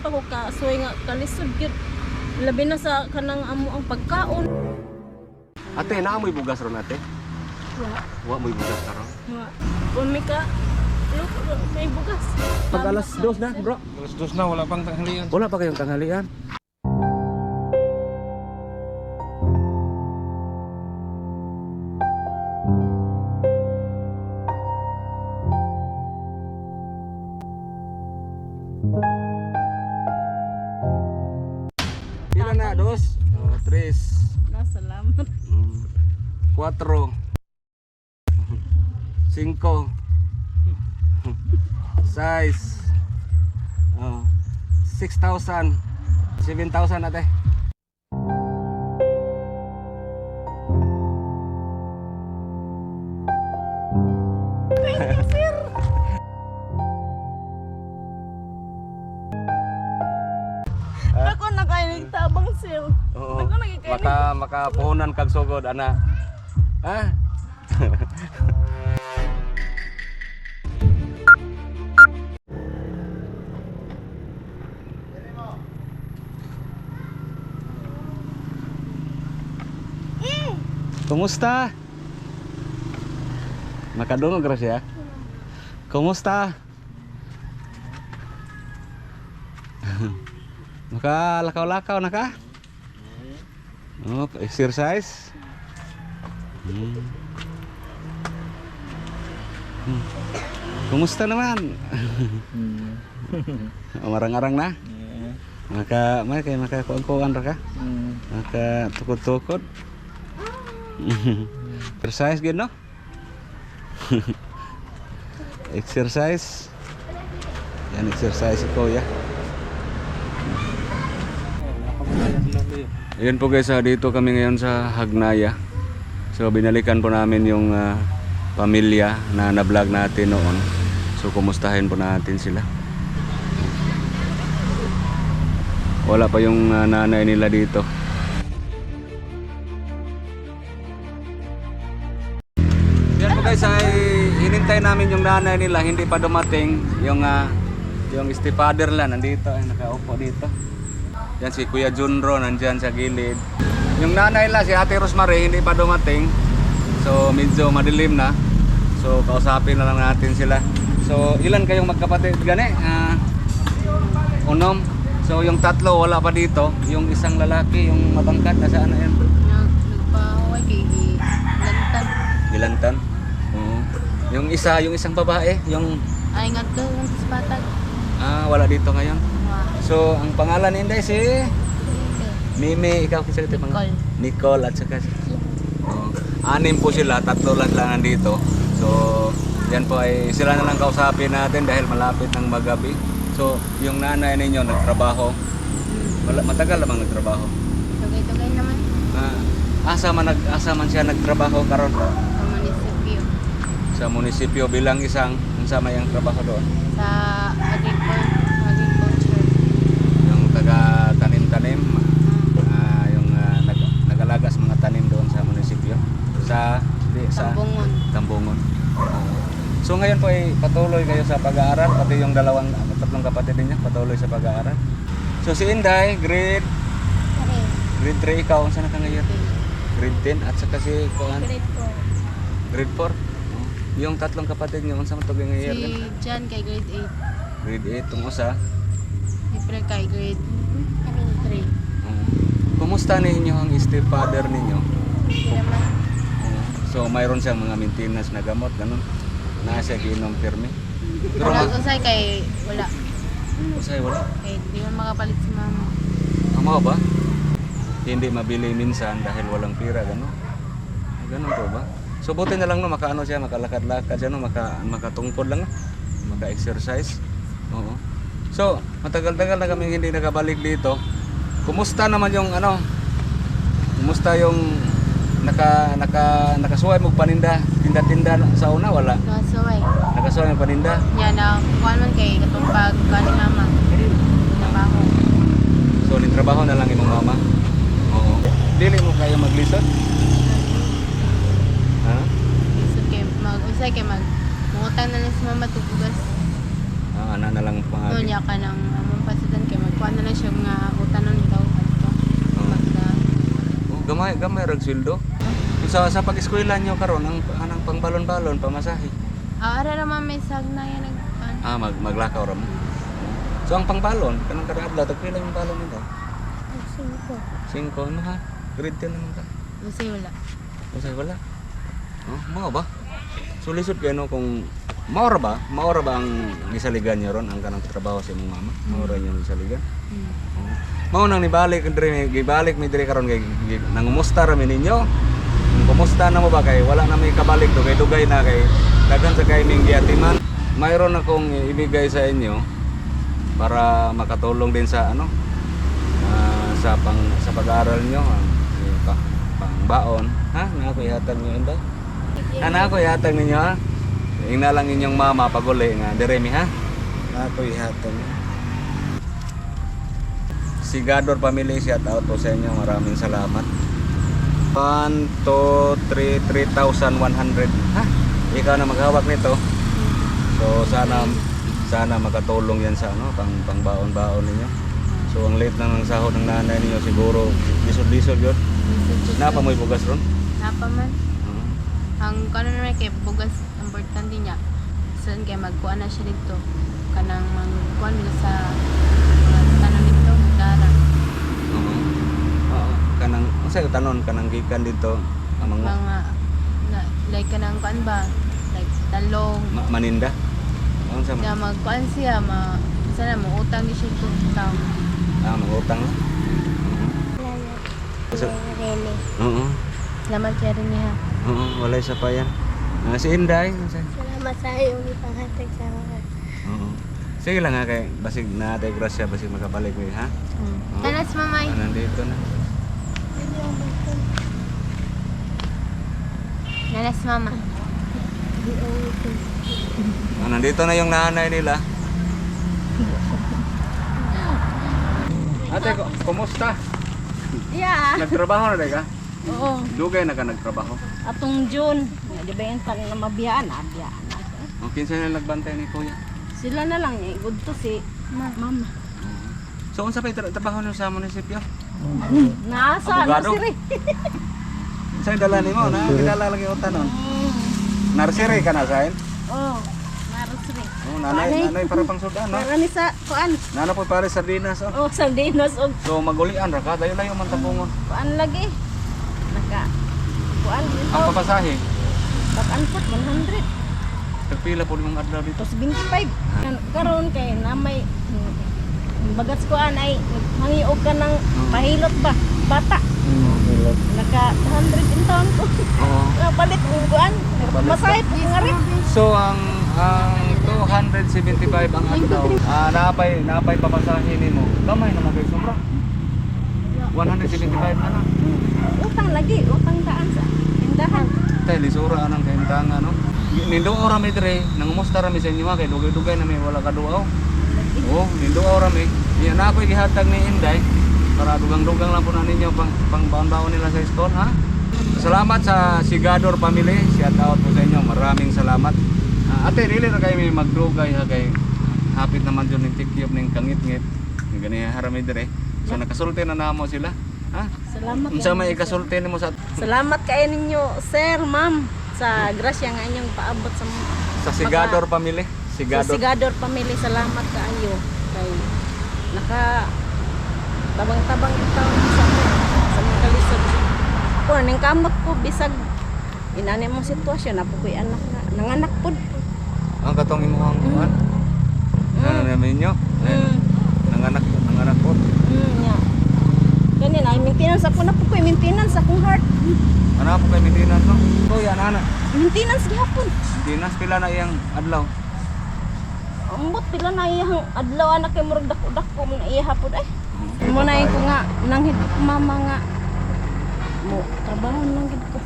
pa ko kasuway nga kalisod gyud. Labi na sa kanang amo ang pagkaon. Ate, naamoy bugas ron ate? Wa, Wa mo'y bugas karon. wa. Kumi ka. Look, may bugas. Pag alas dos na, bro. Alas dos na, wala pang tanghalian. Wala pa kayong tanghalian. 4 5 size oh, 6,000 7,000 ate Ako nakainigtabang sir. Oo. Ako nagikainig. Maka makapuhunan kag sugod ana. Ha? Kumusta? Makadungog ra siya. Kumusta? Makalakaw-lakaw na ka? Oh, exercise. Hmm. Hmm. Kumusta naman? Marang-arang na? Maka, may kay maka kuan ra ka? Maka tukod-tukod. Exercise gid no? exercise. Yan exercise ko ya. Ayun po guys, ah, dito kami ngayon sa Hagnaya. So binalikan po namin yung ah, pamilya na na-vlog natin noon. So kumustahin po natin sila. Wala pa yung ah, nanay nila dito. Yan po guys, ay hinintay namin yung nanay nila, hindi pa dumating. Yung ah, yung stepfather lang nandito, ay nakaupo dito. Yan si Kuya Junro nandyan sa gilid. Yung nanay la si Ate Rosemary hindi pa dumating. So medyo madilim na. So kausapin na lang natin sila. So ilan kayong magkapatid gani? Ah, unom. So yung tatlo wala pa dito. Yung isang lalaki, yung matangkad nasaan na yan? Nagpahaway kay Lantan. Gilantan. Oo. Yung isa, yung isang babae, yung Ay nga to yung patag. ah, wala dito ngayon. So ang pangalan ni Inday si Mimi, ikaw kasi ito Nicole. Nicole at saka si Oo. anim po sila, tatlo lang lang nandito. So, yan po ay sila na lang kausapin natin dahil malapit ng magabi. So, yung nanay ninyo nagtrabaho. Wala, matagal lamang nagtrabaho. Tugay-tugay naman Ah, asa man nag asa man siya nagtrabaho karon sa munisipyo. sa munisipyo bilang isang unsa may ang trabaho doon. Sa agriculture. agriculture. Yung taga tanim-tanim, ah, yung ah, nag, nagalagas mga tanim doon sa munisipyo. Sa di, sa Tambungon. Tambungon. Oo. So ngayon po ay patuloy kayo sa pag-aaral, pati yung dalawang tatlong kapatid niya patuloy sa pag-aaral. So si Inday, grade grade 3 ikaw, saan ka ngayon? Grade 10 at saka si Kuan, Grade grade 4. Yung tatlong kapatid niyo, unsa man to ngayon? Si John kay grade 8. Grade 8 tong usa. April kay grade 3. Oo. Kumusta ninyo ang stepfather ninyo? So mayroon siyang mga maintenance na gamot, ganun. Na siya giinom pirmi. Pero Wala mag- usay kay wala. usay wala. Kay di man makapalit si mama. Tama ba? Hindi mabili minsan dahil walang pira, gano'n? Ganun po ba? So buti na lang no, makaano siya, makalakad-lakad siya, no, maka, makatungkod lang, no? maka-exercise. Oo. So, matagal-tagal na kami hindi nakabalik dito. Kumusta naman yung ano? Kumusta yung naka naka nakasuway mo paninda, tinda-tinda sa una wala. Nakasuway. Nakasuway mo paninda. Yan na kuan man kay katong pag kani mama. Trabaho. So, trabaho na lang imong mama. Oo. Dili mo kayo maglisod? Ha? Isod kay mag usay kay mag mangutang na lang si mama tubugas. Ah, ana na lang No pangagi. niya ka nang among pasidan kay mag kuha na lang siya nga utanon daw adto. Magda. Oh, gamay gamay rag sweldo. Sa sa pag-eskwela nyo karon ang anang pangbalon-balon pamasahe. Ah, ara naman may sag na yan nag kuan. Ah, mag maglakaw ra mo. So ang pangbalon kanang kada adlaw tagpila yung balon nito. Cinco ano ha? Grade 10 naman ka. Kasi wala. Usay wala. Oh, mao ba? So lisod kayo no kung maora ba? Maora ba ang gisaligan niyo ron ang kanang trabaho sa imong mama? Maora niyo ang gisaligan? Hmm. Oo. Mao nang nibalik dire gibalik mi dire karon kay nangumusta ra mi ninyo. Kumusta na mo ba kay wala na may kabalik do kay dugay na kay daghan sa kay ning giatiman. Mayroon akong ibigay sa inyo para makatulong din sa ano ah, sa pang sa pag-aaral nyo ang yung pa, pangbaon. Ha? Na ako ihatag niyo inday ana ako ihatag ninyo ha? Ingna lang inyong mama pag uli nga diremi ha? Na ako ihatag. niyo si Gador Family shout out po sa inyo. Maraming salamat. 1, 2, 3, 3,100 ha? Ikaw na maghawak nito. So sana sana makatulong yan sa ano pang pangbaon-baon ninyo. So ang late lang ng sahod ng nanay ninyo siguro lisod-lisod yun. Napa mo'y bugas ron? Napa man. Oo. Ang kano naman kay bugas importante niya. Saan kay magkuha na siya dito. Kanang magkuha nila sa mga tanom dito, dara. Oo. Oo. Kanang unsay tanon kanang gikan dito ang mga Mga na, like kanang kuan ba? Like talong. ma- maninda unsa man magkuan siya, ma sana mo utang di siya tao. ah mga utang So, Rene. Oo. Salamat kaya rin niya. Oo, walay sa payan. Ah, si Inday, unsa? Salamat sa iyong ipangatag sa mga. Oo. Sige lang ha kay basig na tay grasya basig makabalik ko ha. Hmm. Tanas mamay. Ah, nandito na. Nanas mama. Ah, nandito na yung nanay nila. Ate, ku- kumusta? Yeah. Nagtrabaho na day ka? Oo. Dugay na ka nagtrabaho. Atong June, nga, di ba yung tan na mabiyaan, abiyaan. O, kinsa na nagbantay ni Kuya? Sila na lang eh, good to si mama. So, unsa pa yung trabaho niyo sa munisipyo? Nasa, Abogado? nasiri. Sa dala ni mo, na kilala lagi yung tanon. Nursery ka na sain? Oh, narasiri. Oh, nanay, nanay para pang sudan, no? Para ni sa, kuan, Nana po pare sardinas, oh. oh, sardinas, o So, magulian ra ka, dayo layo man tapungon. kuan lagi. Naka, kuan Ang dito. papasahe, Pag-anpot, 100. tagpila po mong adlaw dito. Tapos 25. Kan- Karon kay na may bagats ko ay mangiog ka ng pahilot ba? Bata. Naka 100 in taon ko. Oo. Napalit ang kuan. Nga rin. So ang ang 275 ang adlaw. Ah napay napay papasahe nimo. Gamay naman kay sobra. 175 na na. Utang lagi, utang daan sa tindahan. Tay lisura anang kaintanga no. Nindo ora mi dire, nangumusta ra mi sa inyo kay dugay-dugay na mi wala ka duaw. Oh, nindo ora mi. Iya na ako gihatag ni Inday para dugang-dugang lang po na ninyo pang pangbaon-baon nila sa school ha. Salamat sa Sigador family. Shout out po sa inyo. Maraming salamat. Ah, ate, dili na kayo may magdugay ha kay hapit naman yun ng tikyop ng kangit-ngit. Ganyan harami dire. So nakasulti na namo sila. Ha? Salamat. Unsa yan. may ikasulti nimo sa Salamat kayo ninyo, sir, ma'am, sa grasya nga inyong paabot sa sa Sigador family? Sa Sigador. Sigador family, salamat kaayo. Kay naka tabang-tabang itaw sa sa mga kalisod. Ko ning kamot ko bisag inani mong sitwasyon na ko'y anak na nanganak pod. Ang katong imuhang kuan. Ano namin nyo? Mm. Nanganak, nanganak po. Mm, nya. Ganin ay maintenance ako na po ko'y maintenance akong heart. Ano po kay maintenance no? Kuya, nana. Maintenance gihapon. Dinas pila na iyang adlaw. Ambot pila na iyang adlaw anak kay murag dako-dako man iya hapon ay. Mo na ko nga ko mama nga mo trabaho nang gid ko.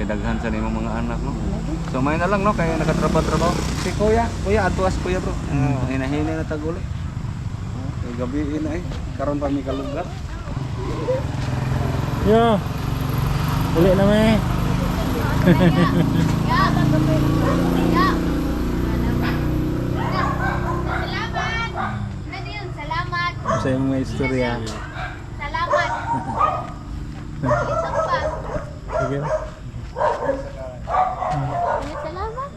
Kay daghan sa nimo mga anak no. So may na lang no kaya nakatrabaho-trabaho. Si kuya, kuya atuas kuya bro. Uh, hinahina na tagulo. Kay gabi na eh. Karon pa mi kalugar. Yo. Uli na may. Salamat. Sa imong mga istorya. Salamat. Pa. Sige. Salamat.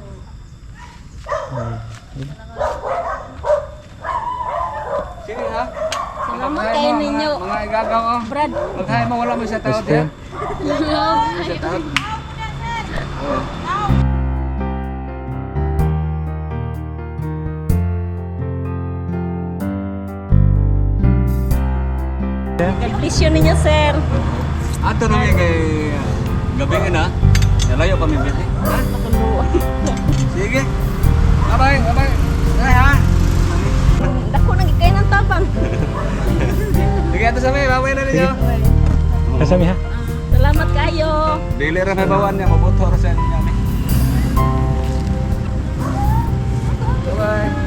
Sige ha. Salamat kayo mo, ninyo. Mga, igagaw oh. Brad, Maghay mo wala mo sa tao Best diya. sir. God bless ninyo, sir. Ah, ato rin kay ah, gabi nga ah. na. Nalayo kami bili. Ha? Sige. Abay, abay. Ay, ha? Dako nang ikay ng tapang. Sige, ato sa may. Babay na ninyo. Kasami ha? Salamat kayo. Dili rin na bawan niya. Mabuto rin sa. Bye-bye.